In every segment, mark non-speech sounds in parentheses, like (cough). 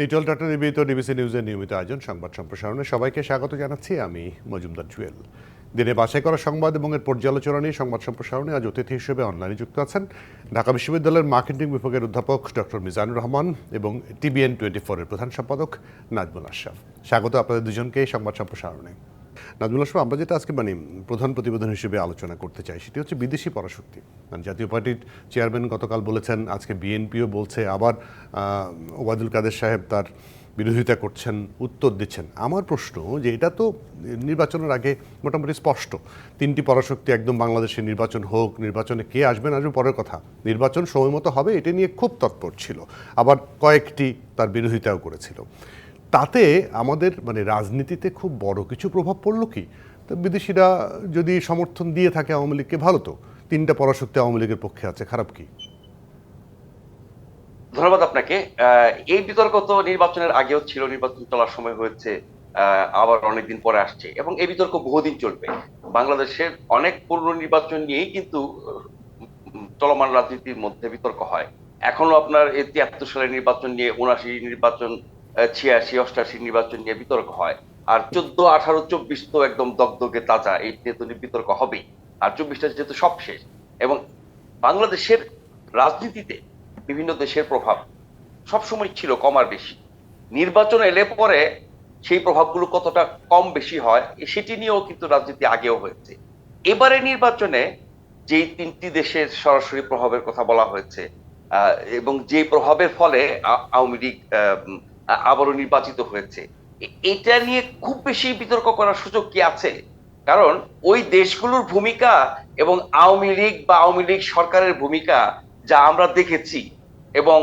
Nitol tata নিবেদিত DBC নিউজের নিয়মিত আয়োজন, সংবাদ সম্প্রসারণে সবাইকে স্বাগত জানাচ্ছি আমি মজুমদার জুয়েল। দিনে বাছাই করা সংবাদ এবং এর পর্যালোচনা নিয়ে সংবাদ সম্প্রসারণে আজ অতিথি হিসেবে অনলাইনে যুক্ত আছেন ঢাকা বিশ্ববিদ্যালয়ের মার্কেটিং বিভাগের অধ্যাপক ডক্টর মিজানুর রহমান এবং টিবিএন টোয়েন্টি ফোরের প্রধান সম্পাদক নাজমুল আশরাফ। স্বাগত আপনাদের দুজনকে সংবাদ সম্প্রসারণে। নাজমুল আশরাফ, আমরা যেটা আজকে মানে প্রধান প্রতিবেদন হিসেবে আলোচনা করতে চাই সেটি হচ্ছে বিদেশি পরাশক্তি। মানে জাতীয় পার্টির চেয়ারম্যান গতকাল বলেছেন, আজকে বিএনপিও বলছে, আবার ওবায়দুল কাদের সাহেব তার বিরোধিতা করছেন, উত্তর দিচ্ছেন। আমার প্রশ্ন যে এটা তো নির্বাচনের আগে মোটামুটি স্পষ্ট, তিনটি পরাশক্তি একদম বাংলাদেশে নির্বাচন হোক, নির্বাচনে কে আসবেন আসবে পরের কথা। নির্বাচন সময় মতো হবে, এটা নিয়ে খুব তৎপর ছিল। আবার কয়েকটি তার বিরোধিতাও করেছিল। তাতে আমাদের মানে রাজনীতিতে খুব বড় কিছু প্রভাব পড়ল কি? তো বিদেশিরা যদি সমর্থন দিয়ে থাকে আওয়ামী লীগকে, ভালো তো। তিনটা পরাশক্তি আওয়ামী লীগের পক্ষে আছে, খারাপ কি? ধন্যবাদ আপনাকে। এই বিতর্ক তো নির্বাচনের আগেও ছিল, নির্বাচন চলার সময় হয়েছে আবার অনেকদিন পরে আসছে। এবং এই বিতর্ক বহুদিন চলবে। বাংলাদেশের অনেক পুরনো নির্বাচন নিয়েই কিন্তু চলমান রাজনীতির মধ্যে বিতর্ক হয়। এখনও আপনার এই তিয়াত্তর সালের নির্বাচন নিয়ে উনাশি নির্বাচন ছিয়াশি অষ্টাশি নির্বাচন নিয়ে বিতর্ক হয়। আর চোদ্দ, আঠারো, চব্বিশ তো একদম দগদগে তাজা, এই নিয়ে তো বিতর্ক হবেই। আর চব্বিশটা যেহেতু সব শেষ। এবং বাংলাদেশের রাজনীতিতে বিভিন্ন দেশের প্রভাব সবসময় ছিল কম আর বেশি। নির্বাচন এলে পরে সেই প্রভাবগুলো কতটা কম বেশি হয়, সেটি নিয়েও কিন্তু রাজনীতি আগেও হয়েছে। এবারে নির্বাচনে যেই তিনটি দেশের সরাসরি প্রভাবের কথা বলা হয়েছে এবং যে প্রভাবের ফলে আওয়ামী লীগ আবারও নির্বাচিত হয়েছে। এটা নিয়ে খুব বেশি বিতর্ক করার সুযোগ কি আছে? কারণ ওই দেশগুলোর ভূমিকা এবং আওয়ামী লীগ বা আওয়ামী লীগ সরকারের ভূমিকা যা আমরা দেখেছি এবং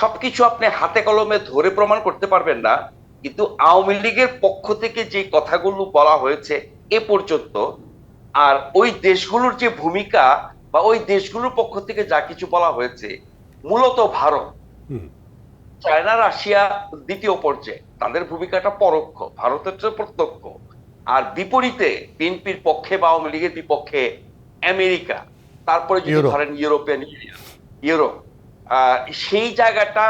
সবকিছু আপনি হাতে কলমে ধরে প্রমাণ করতে পারবেন না, কিন্তু আওয়ামী লীগের পক্ষ থেকে যে কথাগুলো বলা হয়েছে এ পর্যন্ত, আর ওই দেশগুলোর যে ভূমিকা বা ওই দেশগুলোর পক্ষ থেকে যা কিছু বলা হয়েছে, মূলত ভারত। চায়না রাশিয়া দ্বিতীয় পর্যায়ে। তাদের ভূমিকাটা পরোক্ষ ভারতের চেয়ে প্রত্যক্ষ। আর বিপরীতে বিএনপির পক্ষে বা আওয়ামী লীগের বিপক্ষে আমেরিকা তারপরে যদি ধরেন ইউরোপিয়ান ইউনিয়ন ইউরোপ। সেই জায়গাটা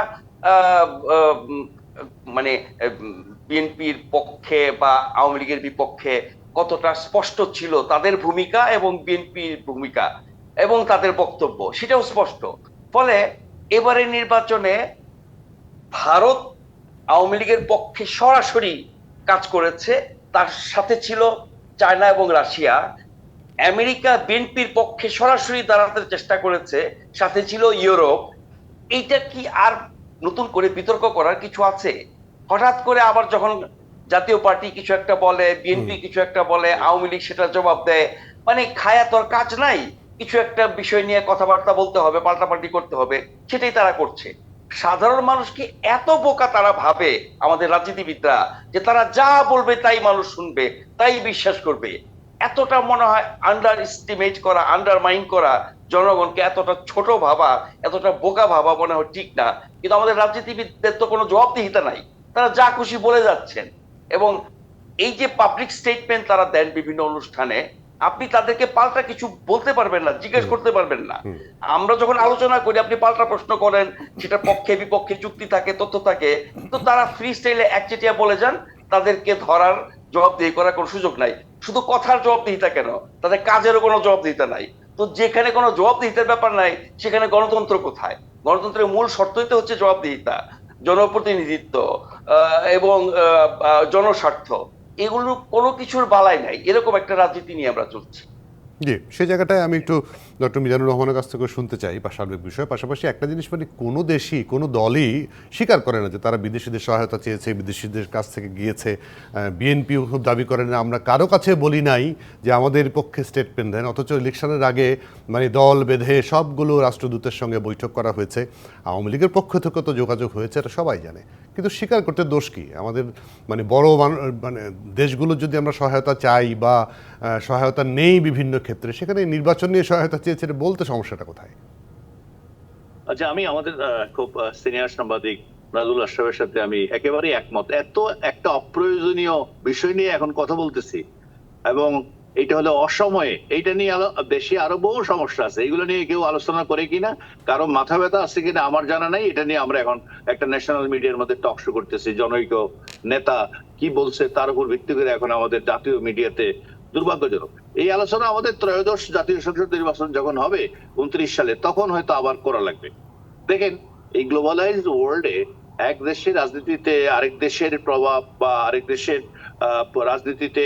মানে বিএনপির পক্ষে বা আওয়ামী লীগের বিপক্ষে কতটা স্পষ্ট ছিল তাদের ভূমিকা এবং বিএনপির ভূমিকা এবং তাদের বক্তব্য সেটাও স্পষ্ট। ফলে এবারে নির্বাচনে ভারত আওয়ামী লীগের পক্ষে সরাসরি কাজ করেছে। তার সাথে ছিল চায়না এবং রাশিয়া। আমেরিকা বিএনপির পক্ষে সরাসরি দাঁড়াতে চেষ্টা করেছে। সাথে ছিল ইউরোপ। এইটা কি আর নতুন করে বিতর্ক করার কিছু আছে? হঠাৎ করে আবার যখন জাতীয় পার্টি কিছু একটা বলে বিএনপি কিছু একটা বলে আওয়ামী লীগ সেটা জবাব দেয়। মানে খায়া তোর কাজ নাই। কিছু একটা বিষয় নিয়ে কথাবার্তা বলতে হবে পাল্টাপাল্টি করতে হবে। সেটাই তারা করছে। সাধারণ মানুষ কি এত বোকা তারা ভাবে আমাদের রাজনীতিবিদরা যে তারা যা বলবে তাই মানুষ শুনবে, তাই বিশ্বাস করবে। এতটা মনে হয় আন্ডার এস্টিমেট করা আন্ডারমাইন করা জনগণকে এতটা ছোট ভাবা, এতটা বোকা ভাবা মনে হয় ঠিক না। কিন্তু আমাদের রাজনীতিবিদদের তো কোনো জবাবদিহিতা নাই। তারা যা খুশি বলে যাচ্ছেন। এবং এই যে পাবলিক স্টেটমেন্ট তারা দেন বিভিন্ন অনুষ্ঠানে আপনি তাদেরকে পাল্টা কিছু বলতে পারবেন না জিজ্ঞেস করতে পারবেন না। আমরা যখন আলোচনা করি আপনি পাল্টা প্রশ্ন করেন সেটা পক্ষে বিপক্ষে যুক্তি থাকে তথ্য থাকে তো তারা ফ্রি স্টাইলে একচেটিয়া বলে যান তাদেরকে ধরার জবাবদিহি করার কোনো সুযোগ নাই। শুধু কথার জবাবদিহিতা কেন? তাদের কাজেরও কোনো জবাবদিহিতা নাই। তো যেখানে কোনো জবাবদিহিতার ব্যাপার নাই সেখানে গণতন্ত্র কোথায়? গণতন্ত্রের মূল শর্তই তো হচ্ছে জবাবদিহিতা জনপ্রতিনিধিত্ব আহ, এবং জনস্বার্থ। এগুলো কোনো কিছুর বালাই নাই। এরকম একটা রাজনীতি নিয়ে আমরা চলছি। জি সেই জায়গাটায় আমি একটু ডক্টর মিজানুর রহমানের কাছ থেকে শুনতে চাই বা সার্বিক বিষয়। পাশাপাশি একটা জিনিস মানে কোনো দেশই, কোনো দলই স্বীকার করে না যে তারা বিদেশিদের সহায়তা চেয়েছে, বিদেশিদের কাছ থেকে গিয়েছে। বিএনপিও খুব দাবি করে না। আমরা কারও কাছে বলি নাই যে আমাদের পক্ষে স্টেটমেন্ট দেন, অথচ ইলেকশনের আগে মানে দল বেঁধে সবগুলো রাষ্ট্রদূতের সঙ্গে বৈঠক করা হয়েছে। আওয়ামী লীগের পক্ষ থেকে তো যোগাযোগ হয়েছে, এটা সবাই জানে। কিন্তু স্বীকার করতে দোষ কি? আমাদের মানে বড় মানে দেশগুলো যদি আমরা সহায়তা চাই বা সহায়তা নেই বিভিন্ন ক্ষেত্রে, সেখানে নির্বাচন নিয়ে সহায়তা চেয়েছে এটা বলতে সমস্যাটা কোথায়? আচ্ছা আমি আমাদের খুব সিনিয়র সাংবাদিক রাজুল আশরাফের সাথে আমি একেবারেই একমত। এত একটা অপ্রয়োজনীয় বিষয় নিয়ে এখন কথা বলতেছি এবং এইটা হলো অসময়ে, এইটা নিয়ে দেশে আরও বহু সমস্যা আছে। এগুলো নিয়ে কেউ আলোচনা করে কিনা, কারও মাথা ব্যথা আছে কিনা আমার জানা নাই। এটা নিয়ে আমরা এখন একটা ন্যাশনাল মিডিয়ার মধ্যে টক শো করতেছি। জনৈক নেতা কি বলছে তার উপর ভিত্তি করে এখন আমাদের জাতীয় মিডিয়াতে দুর্ভাগ্যজনক। এই আলোচনা আমাদের ত্রয়োদশ জাতীয় সংসদ নির্বাচন যখন হবে, উনত্রিশ সালে, তখন হয়তো আবার করা লাগবে। দেখেন, এই গ্লোবালাইজড ওয়ার্ল্ডে এক দেশের রাজনীতিতে আরেক দেশের প্রভাব বা আরেক দেশের রাজনীতিতে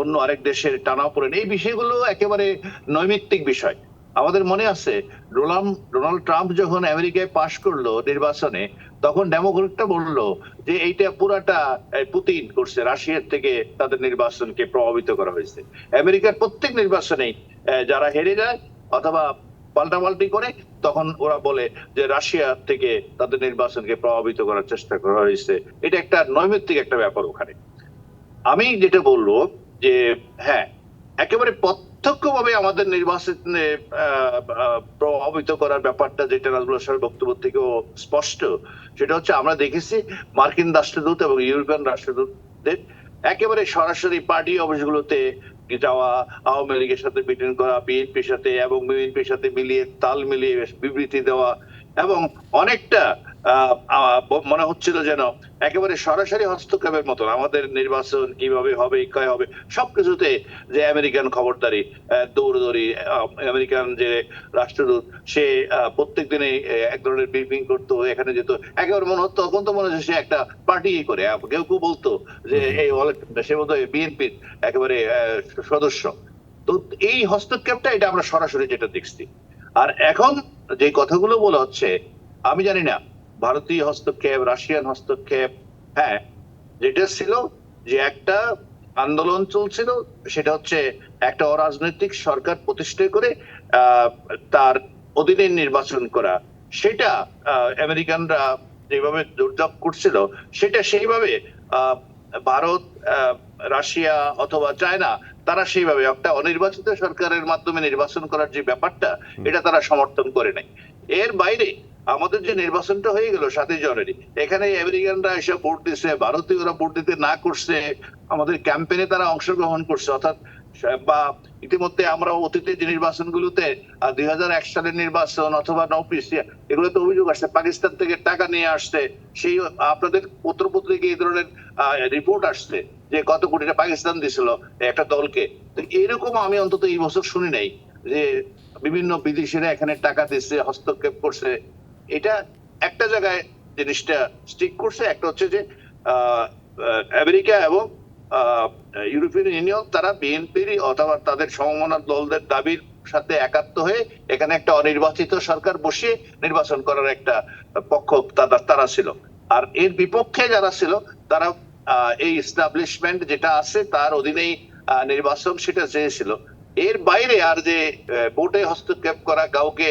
অন্য আরেক দেশের টানাপোড়েন, এই বিষয়গুলো একেবারে নৈমিত্তিক বিষয়। আমাদের মনে আছে, ডোনাল্ড ডোনাল্ড ট্রাম্প যখন আমেরিকায় পাশ করল নির্বাচনে, তখন ডেমোক্রেটটা বলল যে এইটা পুরাটা পুতিন করছে, রাশিয়ার থেকে তাদের নির্বাচনকে প্রভাবিত করা হয়েছে। আমেরিকার প্রত্যেক নির্বাচনেই যারা হেরে যায় অথবা পাল্টাপাল্টি করে, তখন ওরা বলে যে রাশিয়া থেকে তাদের নির্বাচনকে প্রভাবিত করার চেষ্টা করা হয়েছে। এটা একটা নৈমিত্তিক একটা ব্যাপার ওখানে। আমি যেটা বলব যে হ্যাঁ একেবারে প্রত্যক্ষভাবে আমাদের নির্বাচনে প্রভাবিত করার ব্যাপারটা যেটা নাজমুল সাহেব বক্তব্য থেকেও স্পষ্ট, সেটা হচ্ছে আমরা দেখেছি মার্কিন রাষ্ট্রদূত এবং ইউরোপিয়ান রাষ্ট্রদূতদের একেবারে সরাসরি পার্টি অফিসগুলোতে যাওয়া আওয়ামী লীগের সাথে মিটিং করা, বিএনপির সাথে এবং বিএনপির সাথে মিলিয়ে তাল মিলিয়ে বিবৃতি দেওয়া এবং অনেকটা মনে হচ্ছিল যেন একেবারে সরাসরি হস্তক্ষেপের মতন। আমাদের নির্বাচন কীভাবে হবে কয় হবে সবকিছুতে যে আমেরিকান খবরদারি দৌড়দৌড়ি আমেরিকান যে রাষ্ট্রদূত সে প্রত্যেক দিনে এক ধরনের ব্রিফিং করতো এখানে যেত। একেবারে মনে হতো তখন তো মনে হচ্ছে সে একটা পার্টি করে। কেউ কেউ বলতো যে এই সে হয় বিএনপির একেবারে সদস্য। তো এই হস্তক্ষেপটা এটা আমরা সরাসরি যেটা দেখছি। আর এখন যে কথাগুলো বলা হচ্ছে আমি জানি না ভারতীয় হস্তক্ষেপ রাশিয়ান হস্তক্ষেপ হ্যাঁ যেটা ছিল যে একটা আন্দোলন চলছিল সেটা হচ্ছে একটা অরাজনৈতিক সরকার প্রতিষ্ঠা করে তার অধীনে নির্বাচন করা। সেটা আমেরিকানরা যেভাবে দুর্যোগ করছিল সেটা সেইভাবে আহ, ভারত রাশিয়া অথবা চায়না তারা সেইভাবে একটা অনির্বাচিত সরকারের মাধ্যমে নির্বাচন করার যে ব্যাপারটা এটা তারা সমর্থন করে নাই। এর বাইরে আমাদের যে নির্বাচনটা হয়ে গেল সাতই জানুয়ারি, এখানে আমেরিকানরা এসে ভোট দিচ্ছে ভারতীয়রা ভোট দিতে না করছে, আমাদের ক্যাম্পেইনে তারা অংশগ্রহণ করছে। অর্থাৎ, বা ইতিমধ্যে আমরা অতীতে যে নির্বাচনগুলোতে দুই হাজার এক সালের নির্বাচন অথবা নৌপিস, এগুলোতে অভিযোগ আসছে, পাকিস্তান থেকে টাকা নিয়ে আসছে, সেই, আপনাদের পত্রপত্রিকা এই ধরনের রিপোর্ট আসছে যে কত কোটি টাকা পাকিস্তান দিছিল একটা দলকে। তো এরকম আমি অন্তত এই বছর শুনি নাই যে বিভিন্ন বিদেশিরা এখানে টাকা দিচ্ছে, হস্তক্ষেপ করছে এটা একটা জায়গায় জিনিসটা স্টিক করছে, একটা হচ্ছে যে আমেরিকা এবং ইউরোপিয়ান ইউনিয়ন, তারা বিএনপির অথবা তাদের সমমনা দলদের দাবির সাথে একাত্ম হয়ে এখানে একটা অনির্বাচিত সরকার বসিয়ে নির্বাচন করার একটা পক্ষ তারা ছিল। আর এর বিপক্ষে যারা ছিল, তারা এই এস্টাবলিশমেন্ট যেটা আছে, তার অধীনেই নির্বাচন সেটা চেয়েছিল। এর বাইরে আর যে ভোটে হস্তক্ষেপ করা, কাউকে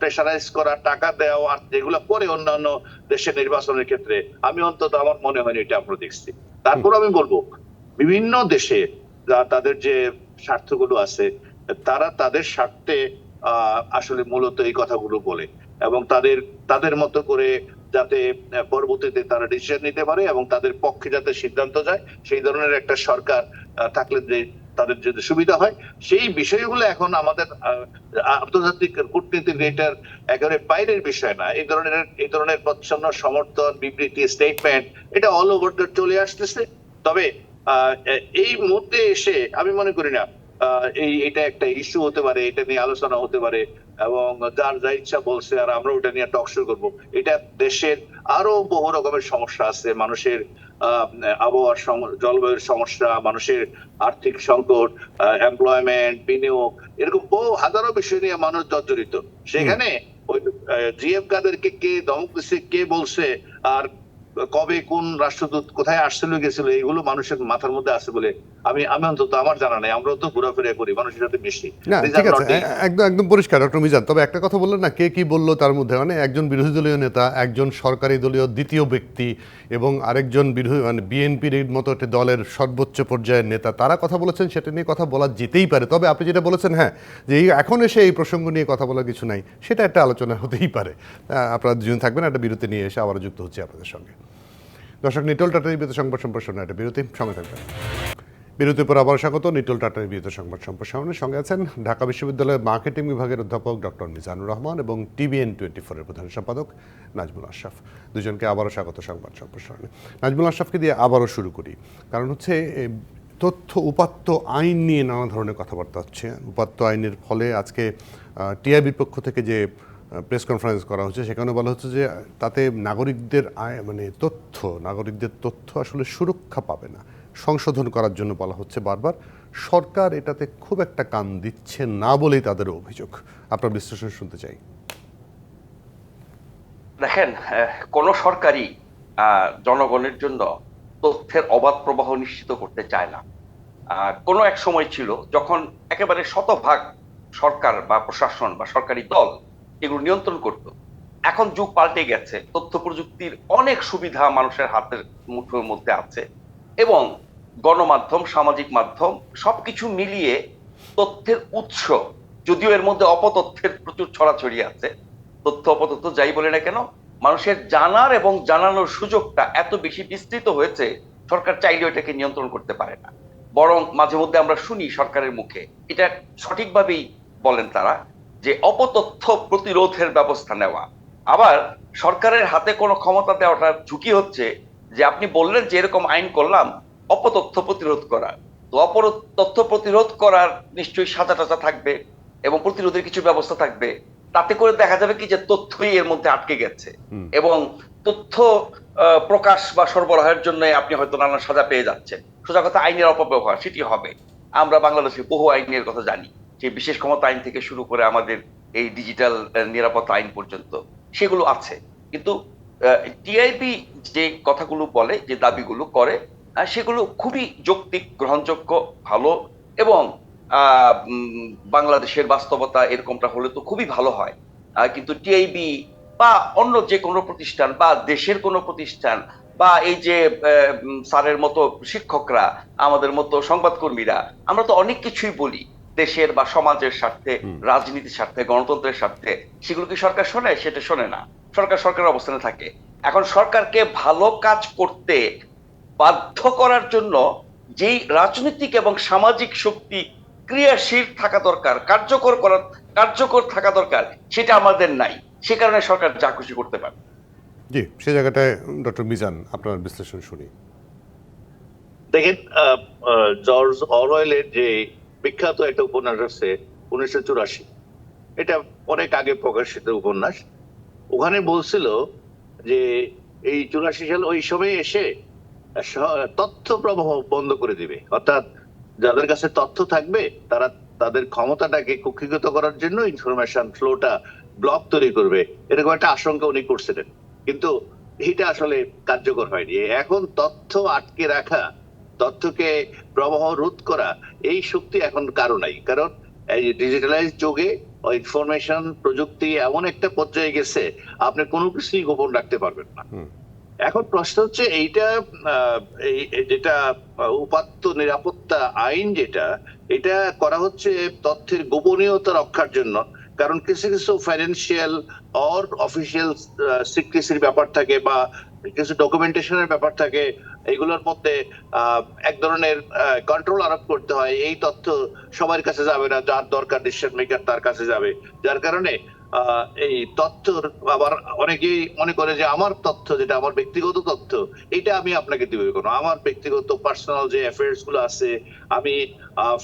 প্রেশারাইজ করা, টাকা দেওয়া আর যেগুলো করে অন্যান্য দেশের নির্বাচনের ক্ষেত্রে, আমি অন্তত আমার মনে হয়নি এটা আমরা দেখছি। তারপর আমি বলব, বিভিন্ন দেশে তাদের যে স্বার্থগুলো আছে, তারা তাদের স্বার্থে আসলে মূলত এই কথাগুলো বলে এবং তাদের তাদের মতো করে যাতে পরবর্তীতে তারা ডিসিশন নিতে পারে এবং তাদের পক্ষে যাতে সিদ্ধান্ত যায়, সেই ধরনের একটা সরকার থাকলে তাদের যদি সুবিধা হয়, সেই বিষয়গুলো এখন আমাদের আন্তর্জাতিক কূটনীতির এটার একেবারে বাইরের বিষয় না। এই ধরনের এই ধরনের প্রচ্ছন্ন সমর্থন, বিবৃতি স্টেটমেন্ট এটা অল ওভার চলে আসতেছে। তবে এই মুহূর্তে এসে আমি মনে করি না এই, এটা একটা ইস্যু হতে পারে, এটা নিয়ে আলোচনা হতে পারে, এবং যার যা ইচ্ছা বলছে আর আমরা ওটা নিয়ে টক শুরু করব। এটা দেশের আরও বহু রকমের সমস্যা আছে, মানুষের আবহাওয়ার জলবায়ুর সমস্যা মানুষের আর্থিক সংকট এমপ্লয়মেন্ট বিনিয়োগ এরকম বহু হাজারো বিষয় নিয়ে মানুষ জর্জরিত। সেখানে ওই জিএম কাদেরকে কে ধমক দিচ্ছে কে বলছে আর কবে কোন রাষ্ট্রদূত কোথায় আসছিল গেছিল এগুলো মানুষের মাথার মধ্যে আছে বলে আমি আমি অন্তত আমার জানা নাই। আমরাও তো ঘোরাফেরা করি মানুষের সাথে মিশি। না ঠিক আছে একদম একদম পরিষ্কার ডক্টর মিজান। তবে একটা কথা বললেন না কে কি বলল তার মধ্যে? মানে একজন বিরোধী দলীয় নেতা একজন সরকারি দলীয় দ্বিতীয় ব্যক্তি এবং আরেকজন বিরোধী মানে বিএনপির মতো একটি দলের সর্বোচ্চ পর্যায়ের নেতা তারা কথা বলেছেন সেটা নিয়ে কথা বলা যেতেই পারে। তবে আপনি যেটা বলেছেন হ্যাঁ যে এই এখন এসে এই প্রসঙ্গ নিয়ে কথা বলার কিছু নাই সেটা একটা আলোচনা হতেই পারে। আপনারা দুজন থাকবেন একটা বিরতি নিয়ে এসে আবারও যুক্ত হচ্ছে আপনাদের সঙ্গে। দর্শক, নিটল টাটা বিরতি সংবাদ সম্প্রসারণ একটা বিরতি। সময় থাকবেন। বিরতির পর আবার স্বাগত, নিটল টাটার বিরত সংবাদ সম্প্রসারণের সঙ্গে আছেন ঢাকা বিশ্ববিদ্যালয়ের মার্কেটিং বিভাগের অধ্যাপক ডক্টর মিজানুর রহমান এবং টিভিএন টোয়েন্টি ফোরের প্রধান সম্পাদক নাজমুল আশরাফ। দুজনকে আবারও স্বাগত সংবাদ সম্প্রসারণে। নাজমুল আশরাফকে দিয়ে আবারও শুরু করি। কারণ হচ্ছে তথ্য, উপাত্ত আইন নিয়ে নানা ধরনের কথাবার্তা হচ্ছে। উপাত্ত আইনের ফলে আজকে টিআইবির পক্ষ থেকে যে প্রেস কনফারেন্স করা হচ্ছে। সেখানে বলা হচ্ছে যে, তাতে নাগরিকদের আয়- মানে তথ্য, নাগরিকদের তথ্য আসলে সুরক্ষা পাবে না। সংশোধন করার জন্য বলা হচ্ছে বারবার। সরকার এটাতে খুব একটা কান দিচ্ছে না বলেই তাদের অভিযোগ। আপনার বিশ্লেষণ শুনতে চাই। দেখেন কোন সরকারই জনগণের জন্য তথ্যের অবাধ প্রবাহ নিশ্চিত করতে চায় না। কোনো এক সময় ছিল যখন একেবারে শতভাগ সরকার বা প্রশাসন বা সরকারি দল এগুলো নিয়ন্ত্রণ করত। এখন যুগ পাল্টে গেছে, তথ্য প্রযুক্তির অনেক সুবিধা মানুষের হাতের মুঠোর মধ্যে আছে এবং গণমাধ্যম, সামাজিক মাধ্যম সবকিছু মিলিয়ে তথ্যের উৎস, যদিও এর মধ্যে অপতথ্যের প্রচুর ছড়াছড়ি আছে, তথ্য অপতথ্য যাই বলে না কেন, মানুষের জানার এবং জানানোর সুযোগটা এত বেশি বিস্তৃত হয়েছে, সরকার চাইলেও এটাকে নিয়ন্ত্রণ করতে পারে না। বরং মাঝে মধ্যে আমরা শুনি সরকারের মুখে, এটা সঠিকভাবেই বলেন তারা। যে অপতথ্য প্রতিরোধের ব্যবস্থা নেওয়া। আবার সরকারের হাতে কোনো ক্ষমতা দেওয়াটা ঝুঁকি হচ্ছে যে আপনি বললেন যে এরকম আইন করলাম অপতথ্য প্রতিরোধ করা তো অপর তথ্য প্রতিরোধ করার নিশ্চয়ই সাজা টাজা থাকবে এবং প্রতিরোধের কিছু ব্যবস্থা থাকবে। তাতে করে দেখা যাবে কি যে তথ্যই এর মধ্যে আটকে গেছে। এবং তথ্য প্রকাশ বা সরবরাহের জন্য আপনি হয়তো নানা সাজা পেয়ে যাচ্ছেন। সোজা কথা আইনের অপব্যবহার সেটি হবে। আমরা বাংলাদেশে বহু আইনের কথা জানি। যে বিশেষ ক্ষমতা আইন থেকে শুরু করে আমাদের এই ডিজিটাল নিরাপত্তা আইন পর্যন্ত, সেগুলো আছে। কিন্তু টিআইবি যে কথাগুলো বলে, যে দাবিগুলো করে সেগুলো খুবই যৌক্তিক, গ্রহণযোগ্য, ভালো এবং বাংলাদেশের বাস্তবতা এরকমটা হলে তো খুবই ভালো হয়। কিন্তু টিআইবি বা অন্য যে কোনো প্রতিষ্ঠান বা দেশের কোনো প্রতিষ্ঠান বা এই যে স্যারের মতো শিক্ষকরা, আমাদের মতো সংবাদকর্মীরা, আমরা তো অনেক কিছুই বলি। দেশের বা সমাজের স্বার্থে রাজনীতির স্বার্থে গণতন্ত্রের স্বার্থে সেগুলো কি সরকার শোনে? সেটা শোনে না। সরকার সরকারের অবস্থানে থাকে। এখন সরকারকে ভালো কাজ করতে বাধ্য করার জন্য যেই রাজনৈতিক এবং সামাজিক শক্তি ক্রিয়াশীল থাকা দরকার কার্যকর করার কার্যকর থাকা দরকার সেটা আমাদের নাই। সে কারণে সরকার যা খুশি করতে পারে। জি সে জায়গাটায় ডক্টর মিজান আপনার বিশ্লেষণ শুনি। দেখেন জর্জ অরওয়েলের যে বিখ্যাত একটা উপন্যাস আছে উনিশশো চুরাশি। এটা অনেক আগে প্রকাশিত উপন্যাস। ওখানে বলছিল যে এই চুরাশি সাল ওই সময় এসে তথ্য প্রবাহ বন্ধ করে দিবে। অর্থাৎ যাদের কাছে তথ্য থাকবে, তারা তাদের ক্ষমতাটাকে কুক্ষিগত করার জন্য ইনফরমেশন ফ্লোটা ব্লক তৈরি করবে। এরকম একটা আশঙ্কা উনি করছিলেন। কিন্তু এটা আসলে কার্যকর হয়নি। এখন তথ্য আটকে রাখা তথ্যকে প্রবাহ রোধ করা এই শক্তি এখন কারও নাই। কারণ এই ডিজিটালাইজ যুগে ইনফরমেশন প্রযুক্তি এমন একটা পর্যায়ে গেছে আপনি কোনো কিছুই গোপন রাখতে পারবেন না। এখন প্রশ্ন হচ্ছে এইটা যেটা উপাত্ত নিরাপত্তা আইন যেটা এটা করা হচ্ছে তথ্যের গোপনীয়তা রক্ষার জন্য। কারণ কিছু কিছু ফাইন্যান্সিয়াল অর অফিসিয়াল সিক্রেসির ব্যাপার থাকে বা কিছু ডকুমেন্টেশনের ব্যাপার থাকে এগুলোর মধ্যে এক ধরনের কন্ট্রোল আরোপ করতে হয় এই তথ্য সবার কাছে যাবে না যার দরকার ডিসিশন মেকার তার কাছে যাবে। যার কারণে এই তথ্যর আবার অনেকেই মনে করে যে আমার তথ্য যেটা আমার ব্যক্তিগত তথ্য এটা আমি আপনাকে দিব কেন? আমার ব্যক্তিগত পার্সোনাল যে অ্যাফেয়ার্সগুলো আছে আমি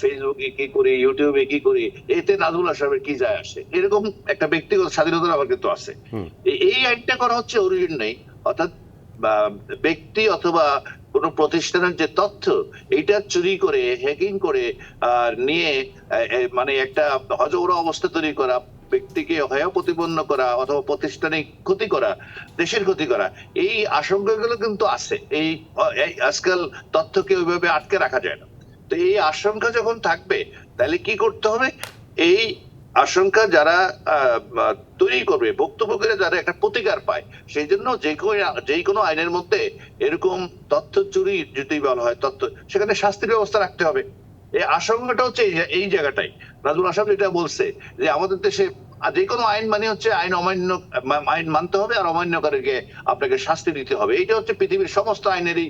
ফেসবুকে কি করি ইউটিউবে কি করি এতে নাজমুল আসামের কি যায় আসে? এরকম একটা ব্যক্তিগত স্বাধীনতা আমার কিন্তু আছে। এই- আইনটা করা হচ্ছে অরিজিন নেই অর্থাৎ ব্যক্তি অথবা কোন প্রতিষ্ঠানের যে তথ্য এটা চুরি করে হ্যাকিং করে নিয়ে মানে একটা হজবরা অবস্থা তৈরি করা, ব্যক্তিকে হেয় প্রতিপন্ন করা অথবা প্রতিষ্ঠানিক ক্ষতি করা, দেশের ক্ষতি করা, এই আশঙ্কাগুলো কিন্তু আছে। এই আজকাল তথ্যকে ওইভাবে আটকে রাখা যায় না। তো এই আশঙ্কা যখন থাকবে, তাহলে কি করতে হবে? এই আশঙ্কা যারা তৈরি করবে, বক্তব্য করে যারা একটা প্রতিকার পায়, সেই জন্য যে কোনো যে কোনো আইনের মধ্যে এরকম তথ্য চুরি যদি বলা হয়, তথ্য, সেখানে শাস্তির ব্যবস্থা রাখতে হবে। এই আশঙ্কাটা হচ্ছে এই জায়গাটাই। নাজমুল আসাম যেটা বলছে, যে আমাদের দেশে যে কোনো আইন মানে হচ্ছে আইন অমান্য, আইন মানতে হবে আর অমান্যকারীকে আপনাকে শাস্তি দিতে হবে। এইটা হচ্ছে পৃথিবীর সমস্ত আইনেরই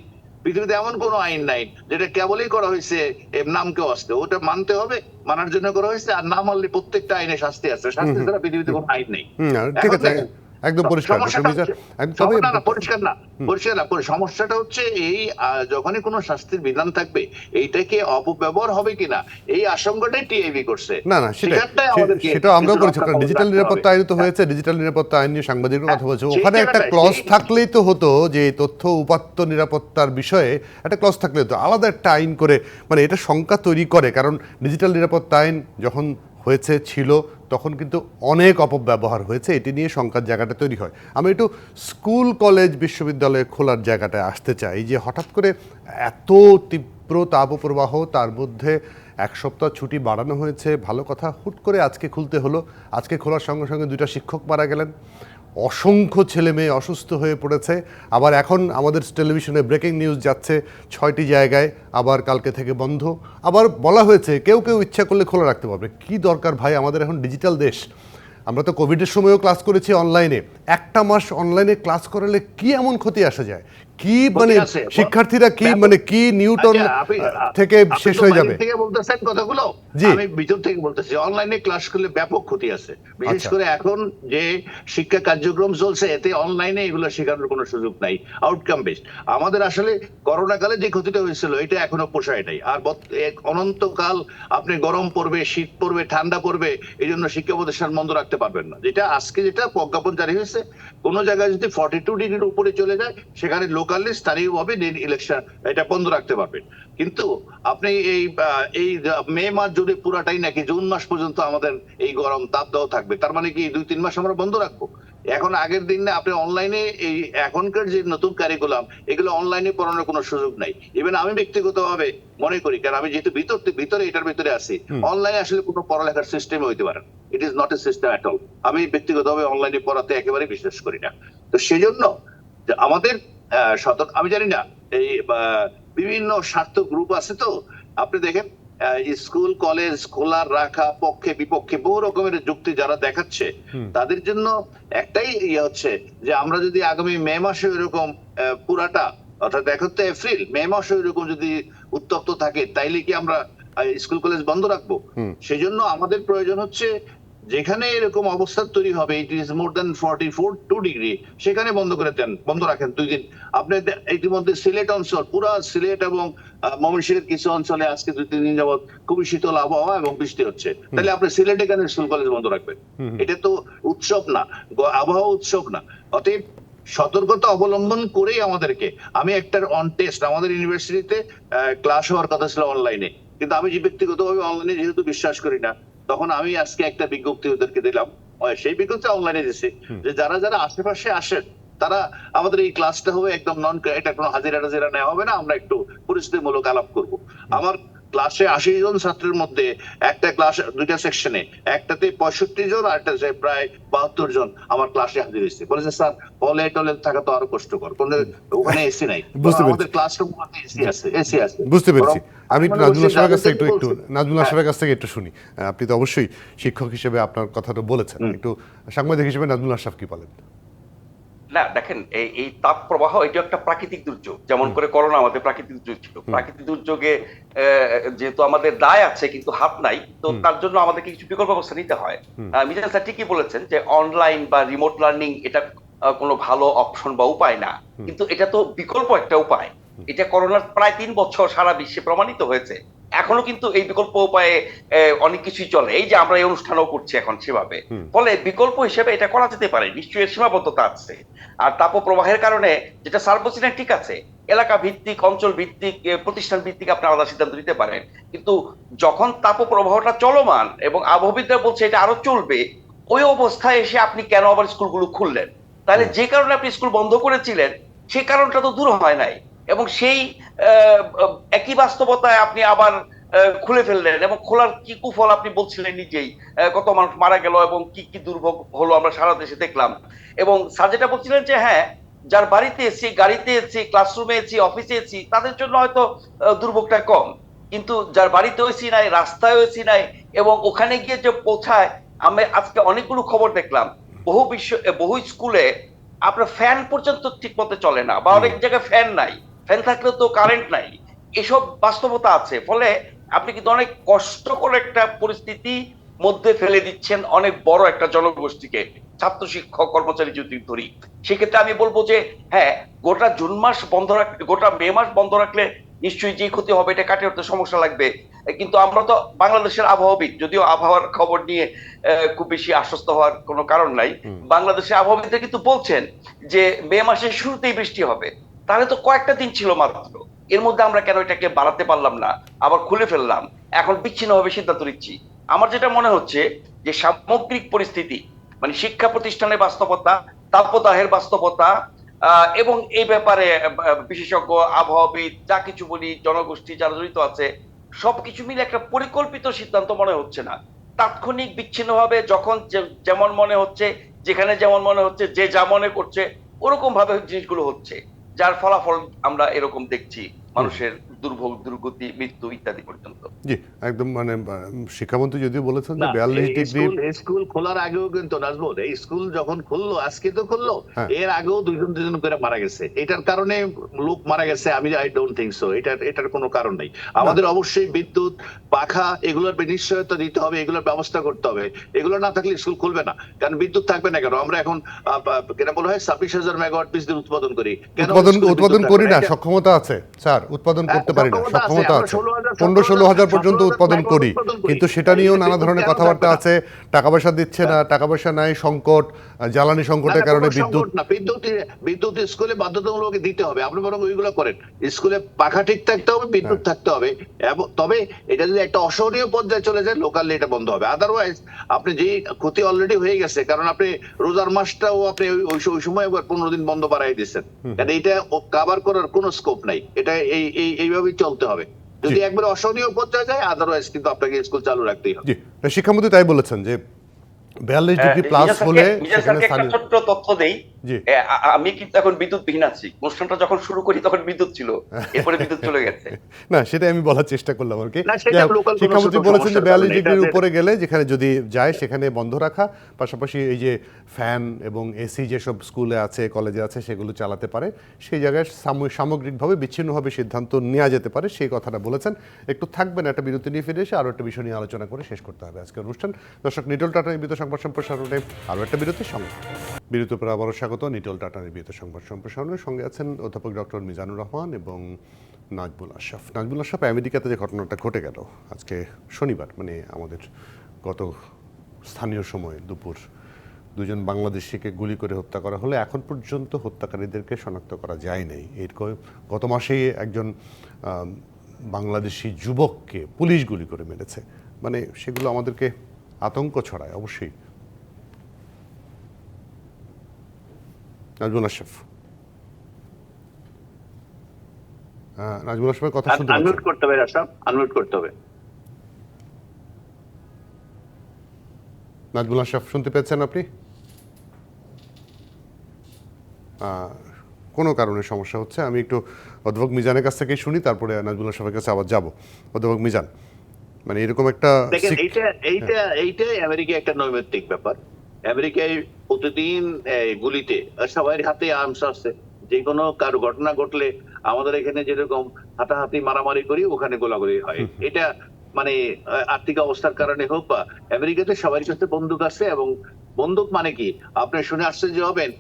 পৃথিবীতে এমন কোনো আইন নাই যেটা কেবলই করা হয়েছে নামকে আসতে ওটা মানতে হবে মানার জন্য করা হয়েছে আর না মানলে প্রত্যেকটা আইনে শাস্তি আছে। শাস্তি ছাড়া পৃথিবীতে কোনো আইন নেই। ঠিক আছে একদম পরিষ্কার পরিষ্কার না পরিষ্কার না সমস্যাটা হচ্ছে এই যখনই কোনো শাস্তির বিধান থাকবে এইটাকে অপব্যবহার হবে কিনা এই আশঙ্কাটাই টিআইবি করছে। না না সেটা সেটা আমরাও করেছি ডিজিটাল নিরাপত্তা আইন তো হয়েছে ডিজিটাল নিরাপত্তা আইন নিয়ে সাংবাদিক কথা বলছে। ওখানে একটা ক্লজ থাকলেই তো হতো যে তথ্য উপাত্ত নিরাপত্তার বিষয়ে একটা ক্লজ থাকলে হতো আলাদা একটা আইন করে মানে এটা শঙ্কা তৈরি করে কারণ ডিজিটাল নিরাপত্তা আইন যখন হয়েছে ছিল তখন কিন্তু অনেক অপব্যবহার হয়েছে, এটি নিয়ে শঙ্কার জায়গাটা তৈরি হয়। আমি একটু স্কুল, কলেজ, বিশ্ববিদ্যালয়ে খোলার জায়গাটায় আসতে চাই, যে হঠাৎ করে এত তীব্র তাপপ্রবাহ, তার মধ্যে এক সপ্তাহ ছুটি বাড়ানো হয়েছে, ভালো কথা, হুট করে আজকে খুলতে হলো। আজকে খোলার সঙ্গে সঙ্গে দুইটা শিক্ষক মারা গেলেন। অসংখ্য ছেলে মেয়ে অসুস্থ হয়ে পড়েছে। আবার এখন আমাদের টেলিভিশনে ব্রেকিং নিউজ যাচ্ছে, ছয়টি জায়গায়, আবার কালকে থেকে বন্ধ। আবার বলা হয়েছে, কেউ কেউ ইচ্ছা করলে খোলা রাখতে পারবে। কি দরকার ভাই, আমাদের এখন ডিজিটাল দেশ। আমরা তো কোভিডের সময়ও ক্লাস করেছি অনলাইনে। একটা মাস অনলাইনে ক্লাস করালে কি এমন ক্ষতি আসা যায়? কি মানে শিক্ষার্থীরা কি মানে কি নিউটন আচ্ছা, থেকে শেষ হয়ে যাবে? থেকে বলতেছেন কথাগুলো। আমি ভিতর থেকে বলতেছি অনলাইনে ক্লাস করলে ব্যাপক ক্ষতি আছে। বিশেষ আচ্ছা। করে এখন যে শিক্ষা কার্যক্রম চলছে এতে অনলাইনে এগুলো শেখানোর কোনো সুযোগ নাই আউটকাম বেসড আমাদের আসলে করোনা কালে যে ক্ষতিটা হয়েছিল এটা এখনও পোষায় নাই। আর অনন্তকাল আপনি গরম পড়বে শীত পড়বে ঠান্ডা পড়বে এই জন্য শিক্ষা প্রতিষ্ঠান বন্ধ রাখতে পারবেন না। যেটা আজকে যেটা প্রজ্ঞাপন জারি হয়েছে কোনো জায়গায় যদি ফর্টি টু ডিগ্রির উপরে চলে যায়, সেখানে লোকালি স্থানীয়ভাবে ইলেকশন এটা বন্ধ রাখতে পারবেন কিন্তু আপনি এই এই মে মাস জুড়ে পুরাটাই নাকি জুন মাস পর্যন্ত আমাদের এই গরম তাপ দেওয়া থাকবে। তার মানে কি দুই, তিন মাস আমরা বন্ধ রাখব? এখন আগের দিনে আপনি অনলাইনে এই এখনকার যে নতুন কারিকুলাম এগুলো অনলাইনে পড়ানোর কোনো সুযোগ নাই। ইভেন আমি ব্যক্তিগতভাবে মনে করি কারণ আমি যেহেতু ভিতর ভিতরে এটার ভিতরে আছি অনলাইনে আসলে কোনো পড়ালেখার সিস্টেম হইতে পারে it is not a system at all আমি ব্যক্তিগতভাবে অনলাইনে পড়াতে একেবারে বিশ্বাস করি না। তো সেই জন্য আমাদের আহ, সতর্ক আমি জানি না এই বিভিন্ন স্বার্থ গ্রুপ আছে তো আপনি দেখেন স্কুল কলেজ খোলা রাখা পক্ষে বিপক্ষে বহু রকমের যুক্তি যারা দেখাচ্ছে তাদের জন্য একটাই ইয়ে হচ্ছে যে আমরা যদি আগামী মে মাসে এরকম পুরাটা অর্থাৎ এখন তো এপ্রিল মে মাসে এরকম যদি উত্তপ্ত থাকে তাইলে কি আমরা স্কুল কলেজ বন্ধ রাখব? সেই জন্য আমাদের প্রয়োজন হচ্ছে যেখানে এরকম অবস্থা তৈরি হবে it is more than forty four two degree সেখানে বন্ধ করে দেন বন্ধ রাখেন দুই দিন। আপনি ইতিমধ্যে সিলেট অঞ্চল পুরা সিলেট এবং ময়মনসিংহের কিছু অঞ্চলে আজকে দুই তিন দিন যাবত খুবই শীতল আবহাওয়া এবং বৃষ্টি হচ্ছে। তাহলে আপনি সিলেটে কেন স্কুল কলেজ বন্ধ রাখবেন? এটা তো উৎসব না আবহাওয়া উৎসব না। অতএব সতর্কতা অবলম্বন করেই আমাদেরকে আমি একটা অন টেস্ট আমাদের ইউনিভার্সিটিতে ক্লাস হওয়ার কথা ছিল অনলাইনে কিন্তু আমি যে ব্যক্তিগতভাবে অনলাইনে যেহেতু বিশ্বাস করি না তখন আমি আজকে একটা বিজ্ঞপ্তি ওদেরকে দিলাম। সেই বিজ্ঞপ্তি অনলাইনে দিছি যে যারা যারা আশেপাশে আসেন তারা আমাদের এই ক্লাসটা হবে একদম নন এটা কোনো হাজিরা টাজিরা নেওয়া হবে না আমরা একটু পরিস্থিতিমূলক আলাপ করব। আমার ক্লাসে আশি জন ছাত্রের মধ্যে একটা ক্লাস দুইটা সেকশনে একটাতে পঁয়ষট্টি জন আর একটা প্রায় বাহাত্তর জন আমার ক্লাসে হাজির হয়েছে। বলেছে স্যার হলে টলে থাকা তো আরও কষ্টকর। কোন ওখানে এসি নাই। (laughs) বুঝতে পেরেছি। আমাদের ক্লাসরুম এসি আছে এসি আছে। বুঝতে পেরেছি। আমি আমরা নাজমুল সাহেবের কাছ থেকে একটু একটু নাজমুল হ্যাঁ। সাহেবের কাছ থেকে একটু শুনি। আপনি তো অবশ্যই শিক্ষক হিসেবে আপনার কথাটা বলেছেন। একটু সাংবাদিক হিসেবে নাজমুল আশরাফ কি বলেন? না দেখেন এই এই তাপ প্রবাহ এটা একটা প্রাকৃতিক দুর্যোগ। যেমন করে করোনা আমাদের প্রাকৃতিক দুর্যোগ ছিল। প্রাকৃতিক দুর্যোগে যেহেতু আমাদের দায় আছে কিন্তু হাত নাই তো তার জন্য আমাদেরকে কিছু বিকল্প ব্যবস্থা নিতে হয়। মিজান স্যার ঠিকই বলেছেন যে অনলাইন বা রিমোট লার্নিং এটা কোনো ভালো অপশন বা উপায় না। কিন্তু এটা তো বিকল্প একটা উপায়। এটা করোনার প্রায় তিন বছর সারা বিশ্বে প্রমাণিত হয়েছে। এখনও কিন্তু এই বিকল্প উপায়ে অনেক কিছুই চলে। এই যে আমরা এই অনুষ্ঠানও করছি এখন সেভাবে। ফলে বিকল্প হিসেবে এটা করা যেতে পারে। নিশ্চয়ই এর সীমাবদ্ধতা আছে। আর তাপপ্রবাহের কারণে যেটা স্যার বলছিলেন ঠিক আছে এলাকা ভিত্তিক অঞ্চল ভিত্তিক প্রতিষ্ঠান ভিত্তিক আপনি আলাদা সিদ্ধান্ত নিতে পারেন। কিন্তু যখন তাপ প্রবাহটা চলমান এবং আবহবিদরা বলছে এটা আরও চলবে ওই অবস্থায় এসে আপনি কেন আবার স্কুলগুলো খুললেন? তাহলে যে কারণে আপনি স্কুল বন্ধ করেছিলেন সে কারণটা তো দূর হয় নাই। এবং সেই একই বাস্তবতায় আপনি আবার খুলে ফেললেন এবং খোলার কি কুফল আপনি বলছিলেন নিজেই কত মানুষ মারা গেল এবং কি কি দুর্ভোগ হলো আমরা সারা দেশে দেখলাম। এবং স্যার যেটা বলছিলেন যে হ্যাঁ যার বাড়িতে এসেছি গাড়িতে এসেছি ক্লাসরুমে এসেছি অফিসে এসেছি তাদের জন্য হয়তো দুর্ভোগটা কম। কিন্তু যার বাড়িতে এসি নাই রাস্তায় এসি নাই এবং ওখানে গিয়ে যে পৌঁছায় আমি আজকে অনেকগুলো খবর দেখলাম। বহু বিশ্ব বহু স্কুলে আপনার ফ্যান পর্যন্ত ঠিক মতো চলে না বা অনেক জায়গায় ফ্যান নাই। ফ্যান থাকলেও তো কারেন্ট নাই। এসব বাস্তবতা আছে। ফলে আপনি কিন্তু অনেক কষ্টকর একটা পরিস্থিতি মধ্যে ফেলে দিচ্ছেন অনেক বড় একটা জনগোষ্ঠীকে ছাত্র শিক্ষক কর্মচারী যদি ধরি। সেক্ষেত্রে আমি বলব যে হ্যাঁ গোটা জুন মাস বন্ধ রাখলে গোটা মে মাস বন্ধ রাখলে নিশ্চয়ই যে ক্ষতি হবে এটা কাটিয়ে উঠতে সমস্যা লাগবে। কিন্তু আমরা তো বাংলাদেশের আবহাওয়াবিদ যদিও আবহাওয়ার খবর নিয়ে খুব বেশি আশ্বস্ত হওয়ার কোনো কারণ নাই। বাংলাদেশের আবহাওয়াবিদরা কিন্তু বলছেন যে মে মাসের শুরুতেই বৃষ্টি হবে। তাহলে তো কয়েকটা দিন ছিল মাত্র। এর মধ্যে আমরা কেন এটাকে বাড়াতে পারলাম না? আবার খুলে ফেললাম। এখন বিচ্ছিন্ন বিচ্ছিন্নভাবে সিদ্ধান্ত নিচ্ছি। আমার যেটা মনে হচ্ছে যে সামগ্রিক পরিস্থিতি মানে শিক্ষা প্রতিষ্ঠানের বাস্তবতা, তাপদাহের বাস্তবতা এবং এই ব্যাপারে বিশেষজ্ঞ, আবহাওয়াবিদ, যা কিছু বলি, জনগোষ্ঠী, যারা জড়িত আছে, সবকিছু মিলে একটা পরিকল্পিত সিদ্ধান্ত মনে হচ্ছে না। তাৎক্ষণিক বিচ্ছিন্নভাবে যখন যেমন মনে হচ্ছে, যেখানে যেমন মনে হচ্ছে, যে যা মনে করছে ওরকম ভাবে জিনিসগুলো হচ্ছে। যার ফলাফল আমরা এরকম দেখছি। মানুষের দুর্ভোগ দুর্গতি মৃত্যু ইত্যাদি পর্যন্ত। জি একদম মানে শিক্ষামন্ত্রী যদিও বলেছেন যে বিয়াল্লিশ ডিগ্রি স্কুল খোলার আগেও কিন্তু নাজমুল এই স্কুল যখন খুললো আজকে তো খুললো হ্যাঁ। এর আগেও দুইজন দুজন করে মারা গেছে। এটার কারণে লোক মারা গেছে আমি আই ডোন্ট থিঙ্ক সো এটার এটার কোনো কারণ নেই। আমাদের অবশ্যই বিদ্যুৎ পাখা এগুলোর নিশ্চয়তা দিতে হবে এগুলোর ব্যবস্থা করতে হবে। এগুলো না থাকলে স্কুল খুলবে না কারণ বিদ্যুৎ থাকবে না কেন? আমরা এখন কেন বলা হয় ছাব্বিশ হাজার মেগাওয়াট বিদ্যুৎ উৎপাদন করি। কেন উৎপাদন করি না? সক্ষমতা আছে স্যার। উৎপাদন করতে পারি না। সক্ষমতা আছে, সক্ষমতা আমরা আছে। 16,000 পনেরো ষোলো হাজার পর্যন্ত উৎপাদন করি। কিন্তু সেটা নিয়েও নানা ধরনের কথাবার্তা আছে। টাকা পয়সা দিচ্ছে না টাকা পয়সা নাই সংকট জ্বালানি সংকটের কারণে বিদ্যুৎ বিদ্যুৎ বিদ্যুৎ স্কুলে বাধ্যতামূলক দিতে হবে। আপনি বরং ওইগুলো করেন। স্কুলে পাখা ঠিক থাকতে হবে বিদ্যুৎ হ্যাঁ। থাকতে হবে। এবং তবে এটা যদি একটা অসহনীয় পর্যায়ে চলে যায় লোকালি এটা বন্ধ হবে। আদারওয়াইজ আপনি যে ক্ষতি অলরেডি হয়ে গেছে কারণ আপনি রোজার মাসটাও আপনি ওই- সময় পনেরো দিন বন্ধ বাড়াই দিচ্ছেন এটা কাভার করার কোনো স্কোপ নাই। এটা এই এই এইভাবেই চলতে হবে। যদি একবার অসহনীয় পর্যায়ে যায় আদারওয়াইজ কিন্তু আপনাকে স্কুল চালু রাখতেই হবে। শিক্ষামন্ত্রী তাই বলেছেন যে বিয়াল্লিশ ডিগ্রি হ্যাঁ, প্লাস হলে সেখানে একটা ছোট্ট তথ্য দেই। আমি কিন্তু এখন বিদ্যুৎ বিহীন আছি। অনুষ্ঠানটা যখন শুরু করি তখন বিদ্যুৎ ছিল। এরপরে বিদ্যুৎ চলে গেছে। (laughs) না সেটাই আমি বলার চেষ্টা করলাম আর কি। সেটা শিক্ষামন্ত্রী বলেছেন যে বিয়াল্লিশ ডিগ্রির উপরে গেলে যেখানে যদি যায় সেখানে বন্ধ রাখা। পাশাপাশি এই যে ফ্যান এবং এসি যেসব স্কুলে আছে কলেজে আছে সেগুলো চালাতে পারে। সেই জায়গায় সামগ্রিকভাবে বিচ্ছিন্নভাবে সিদ্ধান্ত নেওয়া যেতে পারে। সেই কথাটা বলেছেন। একটু থাকবেন একটা বিরতি নিয়ে ফিরে এসে আরও একটা বিষয় নিয়ে আলোচনা করে শেষ করতে হবে আজকের অনুষ্ঠান। দর্শক নিটল টাটা নির্মিত সংবাদ সম্প্রসারণে আরও একটা বিরতির সঙ্গে। বিরতির পর আবারও স্বাগত, নিটল টাটা নির্মিত সংবাদ সম্প্রসারণের সঙ্গে আছেন অধ্যাপক ডক্টর মিজানুর রহমান এবং নাজবুল আশরাফ। নাজবুল আশরাফ, আমেরিকাতে যে ঘটনাটা ঘটে গেল, আজকে শনিবার মানে আমাদের গত স্থানীয় সময় দুপুর দুজন বাংলাদেশিকে গুলি করে হত্যা করা হলে এখন পর্যন্ত হত্যাকারীদেরকে শনাক্ত করা যায় নাই। এর গত মাসেই একজন বাংলাদেশি যুবককে পুলিশ গুলি করে মেরেছে। মানে সেগুলো আমাদেরকে আতঙ্ক ছড়ায় অবশ্যই। নাজমুল আশরাফ। হ্যাঁ, নাজমুল আশরাফের কথা শুনতে আনমিউট করতে হবে আনমিউট করতে হবে। নাজমুল আশরাফ শুনতে পেয়েছেন আপনি? আহ, কোনো কারণে সমস্যা হচ্ছে আমি একটু অধ্যাপক মিজানের কাছ থেকে শুনি তারপরে নাজমুল আশরাফের কাছে আবার যাব। অধ্যাপক মিজান। মানে এরকম একটা দেখেন এইটা এইটা এইটাই আমেরিকা একটা নৈমিত্তিক ব্যাপার। আমেরিকায় প্রতিদিন গুলিতে সবার হাতে আর্মস আছে। যে কোনো কারও ঘটনা ঘটলে আমাদের এখানে যেরকম হাতাহাতি মারামারি করি ওখানে গোলাগুলি হয়। এটা মানে আর্থিক অবস্থার কারণে হোক বা আমেরিকাতে সবার কাছে বন্দুক আছে এবং বন্দুক মানে কি? আপনি শুনে আশ্চর্য হবেন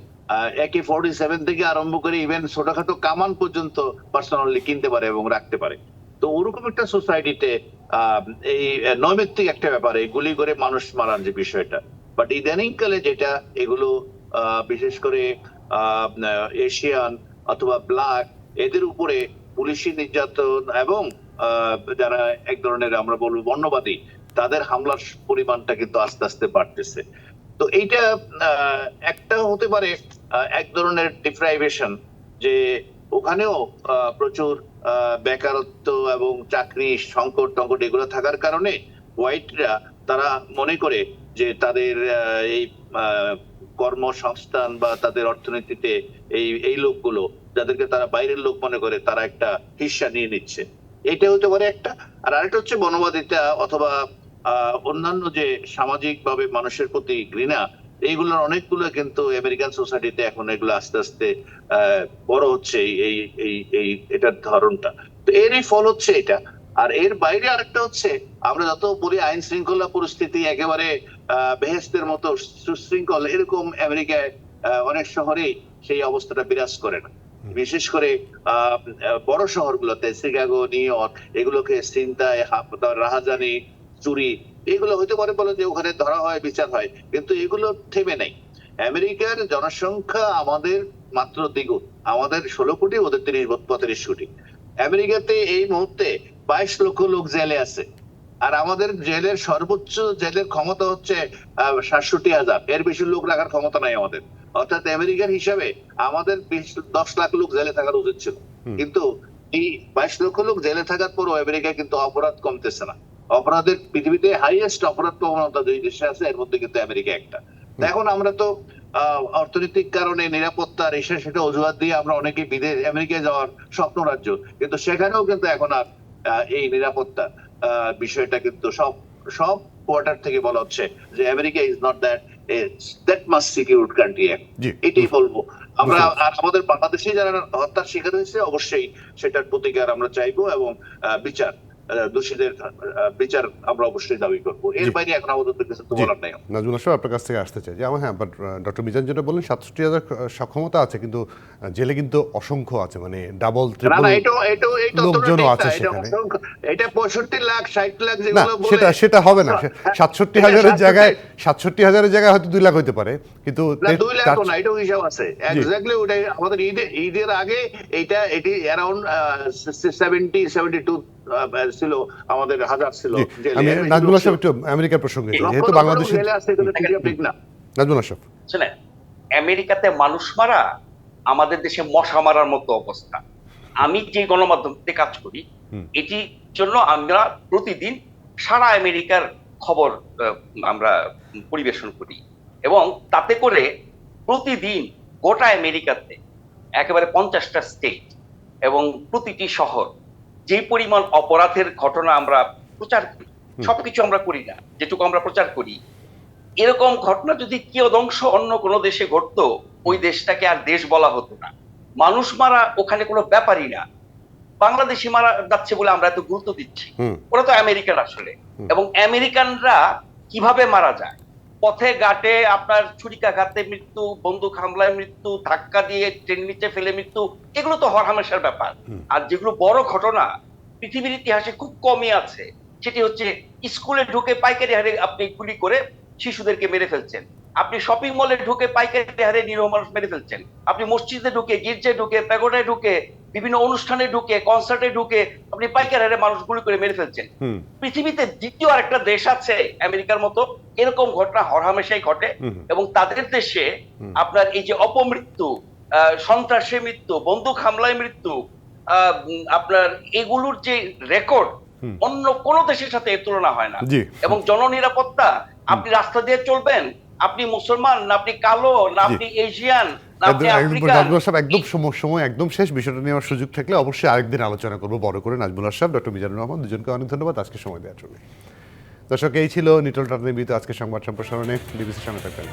একে ফোর্টি সেভেন থেকে আরম্ভ করে ইভেন ছোটখাটো কামান পর্যন্ত পার্সোনালি কিনতে পারে এবং রাখতে পারে। তো ওরকম একটা সোসাইটিতে এই নৈমিত্তিক একটা ব্যাপারে গুলি করে মানুষ মারার যে বিষয়টা। বাট ইদানিং কালে যেটা, এগুলো বিশেষ করে এশিয়ান অথবা ব্ল্যাক, এদের উপরে পুলিশি নির্যাতন এবং যারা এক ধরনের আমরা বলব বর্ণবাদী, তাদের হামলার পরিমাণটা কিন্তু আস্তে আস্তে বাড়তেছে। তো এইটা একটা হতে পারে এক ধরনের ডিপ্রাইভেশন যে ওখানেও প্রচুর বেকারত্ব এবং চাকরি, সংকট টঙ্কট এগুলো থাকার কারণে হোয়াইটরা তারা মনে করে যে তাদের এই কর্মসংস্থান বা তাদের অর্থনীতিতে এই এই লোকগুলো, যাদেরকে তারা বাইরের লোক মনে করে, তারা একটা হিস্সা নিয়ে নিচ্ছে। এটা হতে পারে একটা। আর আরেকটা হচ্ছে বনবাদিতা অথবা অন্যান্য যে সামাজিক ভাবে মানুষের প্রতি ঘৃণা এইগুলোর অনেকগুলো কিন্তু আমেরিকান সোসাইটিতে এখন এগুলো আস্তে আস্তে বড় হচ্ছে এই এই এই এটার ধরনটা। তো এরই ফল হচ্ছে এটা। আর এর বাইরে আরেকটা হচ্ছে আমরা যত বলি আইন শৃঙ্খলা পরিস্থিতি একেবারে বেহেস্তের মতো সুশৃঙ্খল এরকম আমেরিকায় অনেক শহরেই সেই অবস্থাটা বিরাজ করে না। বিশেষ করে আহ, বড় শহরগুলোতে শিকাগো নিউ ইয়র্ক এগুলোকে চিন্তায় রাহাজানি চুরি এগুলো হইতে পারে বলে যে ওখানে ধরা হয় বিচার হয় কিন্তু এগুলো থেমে নেই। আমেরিকার জনসংখ্যা আমাদের মাত্র দ্বিগুণ আমাদের ষোলো কোটি ওদের তিরিশ পঁয়ত্রিশ কোটি। আমেরিকাতে এই মুহূর্তে বাইশ লক্ষ লোক জেলে আছে। আর আমাদের জেলের সর্বোচ্চ জেলের ক্ষমতা হচ্ছে সাতষট্টি হাজার। এর বেশি লোক রাখার ক্ষমতা নাই আমাদের। অর্থাৎ আমেরিকার হিসাবে আমাদের দশ লাখ লোক জেলে থাকার উচিত ছিল। কিন্তু এই বাইশ লক্ষ লোক জেলে থাকার পরও আমেরিকায় কিন্তু অপরাধ কমতেছে না। অপরাধের পৃথিবীতে হাইয়েস্ট অপরাধ প্রবণতা দুই দেশে আছে এর মধ্যে কিন্তু আমেরিকা একটা। এখন আমরা তো অর্থনৈতিক কারণে নিরাপত্তা রেশা সেটা অজুহাত দিয়ে আমরা অনেকে বিদেশ আমেরিকায় যাওয়ার স্বপ্ন রাজ্য কিন্তু সেখানেও কিন্তু এখন আর এই নিরাপত্তা বিষয়টা কিন্তু সব সব কোয়ার্টার থেকে বলা হচ্ছে যে America is not that that much secure country এটাই বলব। আমরা আর আমাদের বাংলাদেশে যারা হত্যার শিকার হয়েছে অবশ্যই সেটার প্রতিকার আমরা চাইব এবং বিচার দোষীদের বিচার আমরা অবশ্যই দাবি করব। এর বাইরে এখন আমাদের কিছু তো বলার নাই। নাজমুল আসলে আপনার কাছ থেকে আসতে চাই। যে আমার হ্যাঁ বাট ডক্টর মিজান যেটা বললেন সাতষট্টি হাজার সক্ষমতা আছে কিন্তু জেলে কিন্তু অসংখ্য আছে মানে ডাবল ট্রিপল না লোকজনও আছে সেখানে। এটা পঁয়ষট্টি লাখ ষাট লাখ যেগুলো বলে সেটা সেটা হবে না। হ্যাঁ, সাতষট্টি হাজারের জায়গায় সাতষট্টি হাজারের জায়গায় হয়তো দুই লাখ হইতে পারে কিন্তু না দুই লাখ না এটাও হিসাব আছে। এক্স্যাক্টলি ওটাই আমাদের ঈদের ঈদের আগে এটা এটি অ্যারাউন্ড সেভেন্টি সেভেন্টি টু ছিল আমাদের হাজার ছিল আমি নাজমুল আশরাফ একটু আমেরিকার প্রসঙ্গে যেহেতু বাংলাদেশে না। নাজমুল আশরাফ। আমেরিকাতে মানুষ মারা আমাদের দেশে মশা মারার মতো অবস্থা। আমি যে গণমাধ্যমতে কাজ করি এটি জন্য আমরা প্রতিদিন সারা আমেরিকার খবর আমরা পরিবেশন করি। এবং তাতে করে প্রতিদিন গোটা আমেরিকাতে একেবারে পঞ্চাশটা স্টেট এবং প্রতিটি শহর যে পরিমাণ অপরাধের ঘটনা আমরা প্রচার করি সবকিছু আমরা করি না যেটুকু আমরা প্রচার করি এরকম ঘটনা যদি কিয়দংশ অন্য কোনো দেশে ঘটতো ওই দেশটাকে আর দেশ বলা হতো না। মানুষ মারা ওখানে কোনো ব্যাপারই না। বাংলাদেশি মারা যাচ্ছে বলে আমরা এত গুরুত্ব দিচ্ছি। ওরা তো আমেরিকান আসলে। এবং আমেরিকানরা কীভাবে মারা যায় পথে ঘাটে আপনার ছুরিকাঘাতে মৃত্যু বন্দুক হামলায় মৃত্যু ধাক্কা দিয়ে ট্রেন নিচে ফেলে মৃত্যু এগুলো তো হরহামেশার ব্যাপার। আর যেগুলো বড় ঘটনা পৃথিবীর ইতিহাসে খুব কমই আছে। সেটি হচ্ছে স্কুলে ঢুকে পাইকারি হারে আপনি গুলি করে শিশুদেরকে মেরে ফেলছেন। আপনি শপিং মলে ঢুকে পাইকারি হারে নিরীহ মানুষ মেরে ফেলছেন। আপনি মসজিদে ঢুকে গির্জায় ঢুকে প্যাগোডায় ঢুকে বিভিন্ন অনুষ্ঠানে ঢুকে কনসার্টে ঢুকে আপনি পাইকারি হারে মানুষ গুলি করে মেরে ফেলছেন। পৃথিবীতে দ্বিতীয় আরেকটা দেশ আছে আমেরিকার মতো এরকম ঘটনা হরহামেশাই ঘটে এবং তাদের দেশে আপনার এই যে অপমৃত্যু সন্ত্রাসী মৃত্যু বন্দুক হামলায় মৃত্যু আহ, আপনার এগুলোর যে রেকর্ড অন্য কোন দেশের সাথে এর তুলনা হয় না। এবং জননিরাপত্তা আপনি রাস্তা দিয়ে চলবেন আপনি মুসলমান না আপনি কালো না আপনি এশিয়ান না আপনি একদম- নাজমুল সময় একদম শেষ। বিষয়টা নেওয়ার সুযোগ থাকলে অবশ্যই আরেকদিন আলোচনা করব। বড় করে নাজমুল সাহেব ডক্টর মিজানুর রহমান দুজনকে অনেক ধন্যবাদ। আজকে সময় দেওয়ার জন্য। দর্শক এই ছিল নিটল টাটা নিবিত আজকে সংবাদ সম্প্রসারণে। বিবিসির সঙ্গে থাকবেন